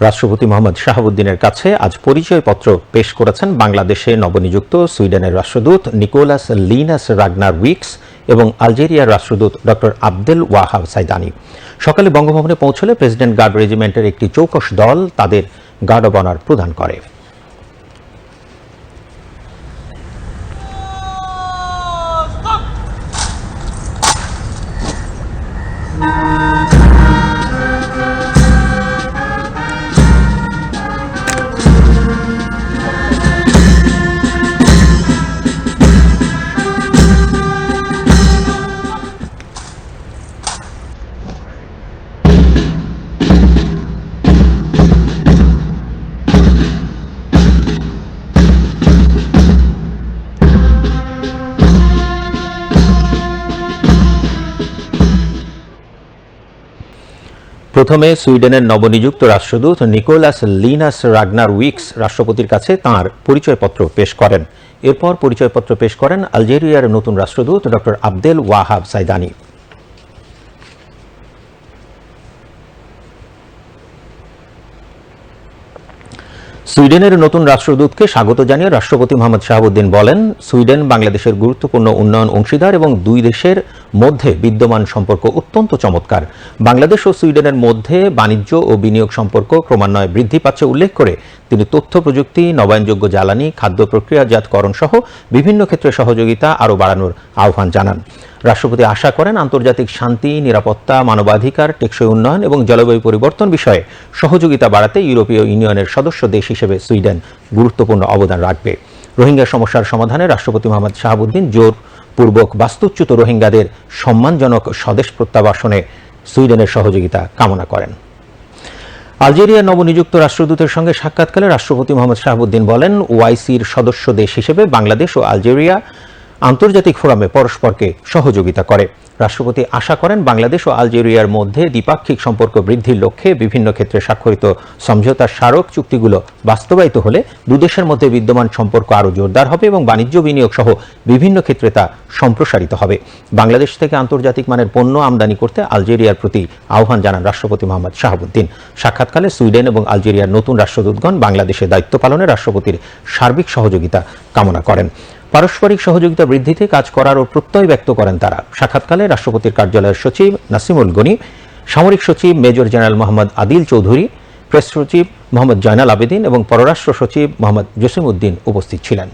রাষ্ট্রপতি মোহাম্মদ শাহাবুদ্দিনের কাছে আজ পরিচয়পত্র পেশ করেছেন বাংলাদেশে নবনিযুক্ত সুইডেনের রাষ্ট্রদূত নিকোলাস লিনাস রাগনার উইক্স এবং আলজেরিয়ার রাষ্ট্রদূত ড আব্দেল ওয়াহাব সাইদানি। সকালে বঙ্গভবনে পৌঁছলে প্রেসিডেন্ট গার্ড রেজিমেন্টের একটি চৌকস দল তাদের গার্ড অব অনার প্রদান করে। প্রথমে সুইডেনের নবনিযুক্ত রাষ্ট্রদূত নিকোলাস লিনাস রাগনার উইক্স রাষ্ট্রপতির কাছে তাঁর পরিচয়পত্র পেশ করেন। এরপর পরিচয়পত্র পেশ করেন আলজেরিয়ার নতুন রাষ্ট্রদূত ডক্টর আবদেল ওয়াহাব সাইদানি। সুইডেনের নতুন রাষ্ট্রদূতকে স্বাগত জানিয়ে রাষ্ট্রপতি মোহাম্মদ শাহাবুদ্দিন বলেন, সুইডেন বাংলাদেশের গুরুত্বপূর্ণ উন্নয়ন অংশীদার এবং দুই দেশের মধ্যে বিদ্যমান সম্পর্ক অত্যন্ত চমৎকার। বাংলাদেশ ও সুইডেনের মধ্যে বাণিজ্য ও বিনিয়োগ সম্পর্ক ক্রমান্বয়ে বৃদ্ধি পাচ্ছে উল্লেখ করে তিনি তথ্য, প্রযুক্তি, নবায়নযোগ্য জ্বালানি, খাদ্য প্রক্রিয়াজাতকরণ সহ বিভিন্ন ক্ষেত্রে সহযোগিতা আরও বাড়ানোর আহ্বান জানান। রাষ্ট্রপতি আশা করেন আন্তর্জাতিক শান্তি, নিরাপত্তা, মানবাধিকার, টেকসই উন্নয়ন এবং জলবায়ু পরিবর্তন বিষয়ে সহযোগিতা বাড়াতে ইউরোপীয় ইউনিয়নের সদস্য দেশ হিসেবে সুইডেন গুরুত্বপূর্ণ অবদান রাখবে। রোহিঙ্গা সমস্যার সমাধানে রাষ্ট্রপতি মোহাম্মদ শাহাবুদ্দিন জোরপূর্বক বাস্তুচ্যুত রোহিঙ্গাদের সম্মানজনক স্বদেশ প্রত্যাবাসনে সুইডেনের সহযোগিতা কামনা করেন। আলজেরিয়ার নবনিযুক্ত রাষ্ট্রদূতের সঙ্গে সাক্ষাৎকালে রাষ্ট্রপতি মোহাম্মদ শাহাবুদ্দিন বলেন, ওয়াইসির সদস্য দেশ হিসেবে বাংলাদেশ ও আলজেরিয়া আন্তর্জাতিক ফোরামে পরস্পরকে সহযোগিতা করে। রাষ্ট্রপতি আশা করেন বাংলাদেশ ও আলজেরিয়ার মধ্যে দ্বিপাক্ষিক সম্পর্ক বৃদ্ধির লক্ষ্যে বিভিন্ন ক্ষেত্রে স্বাক্ষরিত সমঝোতার স্মারক চুক্তিগুলো বাস্তবায়িত হলে দুদেশের মধ্যে বিদ্যমান সম্পর্ক আরও জোরদার হবে এবং বাণিজ্য বিনিয়োগ সহ বিভিন্ন ক্ষেত্রে তা সম্প্রসারিত হবে। বাংলাদেশ থেকে আন্তর্জাতিক মানের পণ্য আমদানি করতে আলজেরিয়ার প্রতি আহ্বান জানান রাষ্ট্রপতি মোহাম্মদ শাহাবুদ্দিন। সাক্ষাৎকালে সুইডেন এবং আলজেরিয়ার নতুন রাষ্ট্রদূতগণ বাংলাদেশে দায়িত্ব পালনে রাষ্ট্রপতির সার্বিক সহযোগিতা কামনা করেন। পারস্পরিক সহযোগিতা বৃদ্ধিতে কাজ করারও প্রত্যয় ব্যক্ত করেন তারা। সাক্ষাৎকালে রাষ্ট্রপতির কার্যালয়ের সচিব নাসিমুল গনি, সামরিক সচিব major general Mohammad Adil Chowdhury, press সচিব মোহাম্মদ জয়নাল আবেদিন এবং পররাষ্ট্র সচিব মোহাম্মদ জসিম উদ্দিন উপস্থিত ছিলেন।